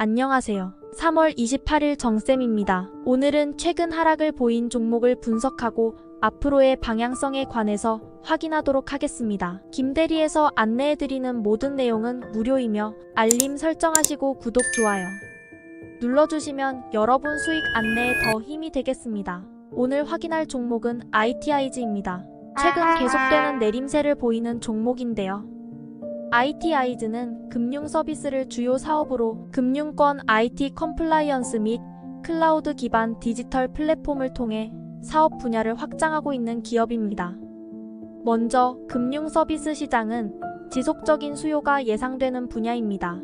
안녕하세요. 3월 28일 정쌤입니다. 오늘은 최근 하락을 보인 종목을 분석하고 앞으로의 방향성에 관해서 확인하도록 하겠습니다. 김대리에서 안내해드리는 모든 내용은 무료이며 알림 설정하시고 구독, 좋아요 눌러주시면 여러분 수익 안내에 더 힘이 되겠습니다. 오늘 확인할 종목은 ITI즈입니다. 최근 계속되는 내림세를 보이는 종목인데요. ITI즈는 금융 서비스를 주요 사업으로 금융권 IT 컴플라이언스 및 클라우드 기반 디지털 플랫폼을 통해 사업 분야를 확장하고 있는 기업입니다. 먼저 금융 서비스 시장은 지속적인 수요가 예상되는 분야입니다.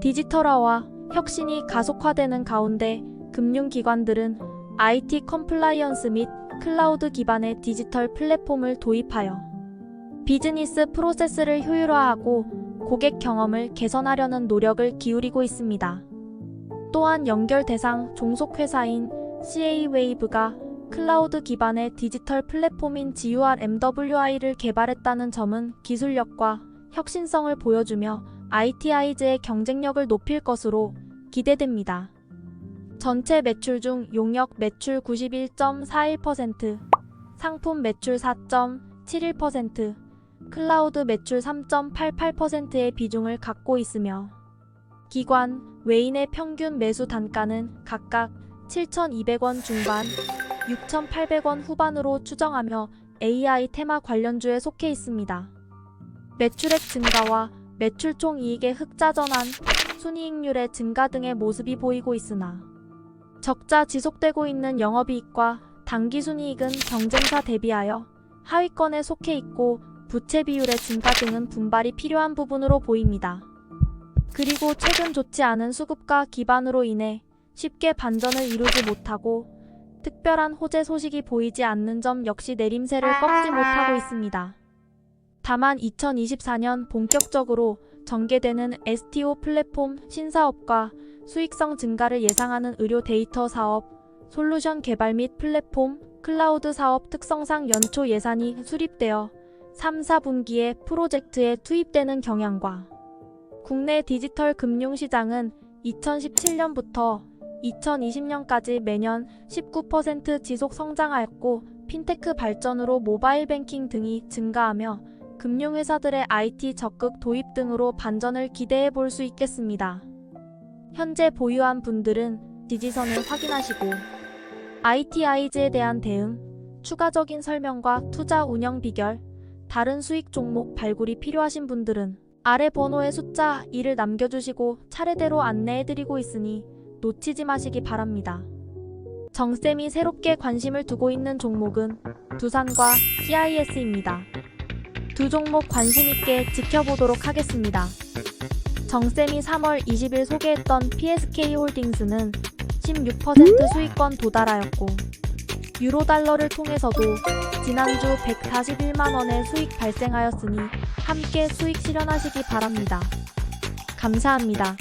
디지털화와 혁신이 가속화되는 가운데 금융기관들은 IT 컴플라이언스 및 클라우드 기반의 디지털 플랫폼을 도입하여 비즈니스 프로세스를 효율화하고 고객 경험을 개선하려는 노력을 기울이고 있습니다. 또한 연결 대상 종속 회사인 CA-웨이브가 클라우드 기반의 디지털 플랫폼인 GUR-MWI를 개발했다는 점은 기술력과 혁신성을 보여주며 ITI즈의 경쟁력을 높일 것으로 기대됩니다. 전체 매출 중 용역 매출 91.41%, 상품 매출 4.71%, 클라우드 매출 3.88%의 비중을 갖고 있으며 기관, 외인의 평균 매수 단가는 각각 7,200원 중반, 6,800원 후반으로 추정하며 AI 테마 관련주에 속해 있습니다. 매출액 증가와 매출 총 이익의 흑자 전환, 순이익률의 증가 등의 모습이 보이고 있으나 적자 지속되고 있는 영업이익과 당기순이익은 경쟁사 대비하여 하위권에 속해 있고 부채 비율의 증가 등은 분발이 필요한 부분으로 보입니다. 그리고 최근 좋지 않은 수급가 기반으로 인해 쉽게 반전을 이루지 못하고 특별한 호재 소식이 보이지 않는 점 역시 내림세를 꺾지 못하고 있습니다. 다만 2024년 본격적으로 전개되는 STO 플랫폼 신사업과 수익성 증가를 예상하는 의료 데이터 사업, 솔루션 개발 및 플랫폼, 클라우드 사업 특성상 연초 예산이 수립되어 3, 4분기에 프로젝트에 투입되는 경향과 국내 디지털 금융시장은 2017년부터 2020년까지 매년 19% 지속 성장하였고 핀테크 발전으로 모바일 뱅킹 등이 증가하며 금융회사들의 IT 적극 도입 등으로 반전을 기대해 볼 수 있겠습니다. 현재 보유한 분들은 지지선을 확인하시고 ITI즈에 대한 대응, 추가적인 설명과 투자 운영 비결, 다른 수익 종목 발굴이 필요하신 분들은 아래 번호의 숫자 2를 남겨주시고 차례대로 안내해드리고 있으니 놓치지 마시기 바랍니다. 정쌤이 새롭게 관심을 두고 있는 종목은 두산과 CIS입니다. 두 종목 관심 있게 지켜보도록 하겠습니다. 정쌤이 3월 20일 소개했던 PSK홀딩스는 16% 수익권 도달하였고 유로달러를 통해서도 지난주 141만원의 수익 발생하였으니 함께 수익 실현하시기 바랍니다. 감사합니다.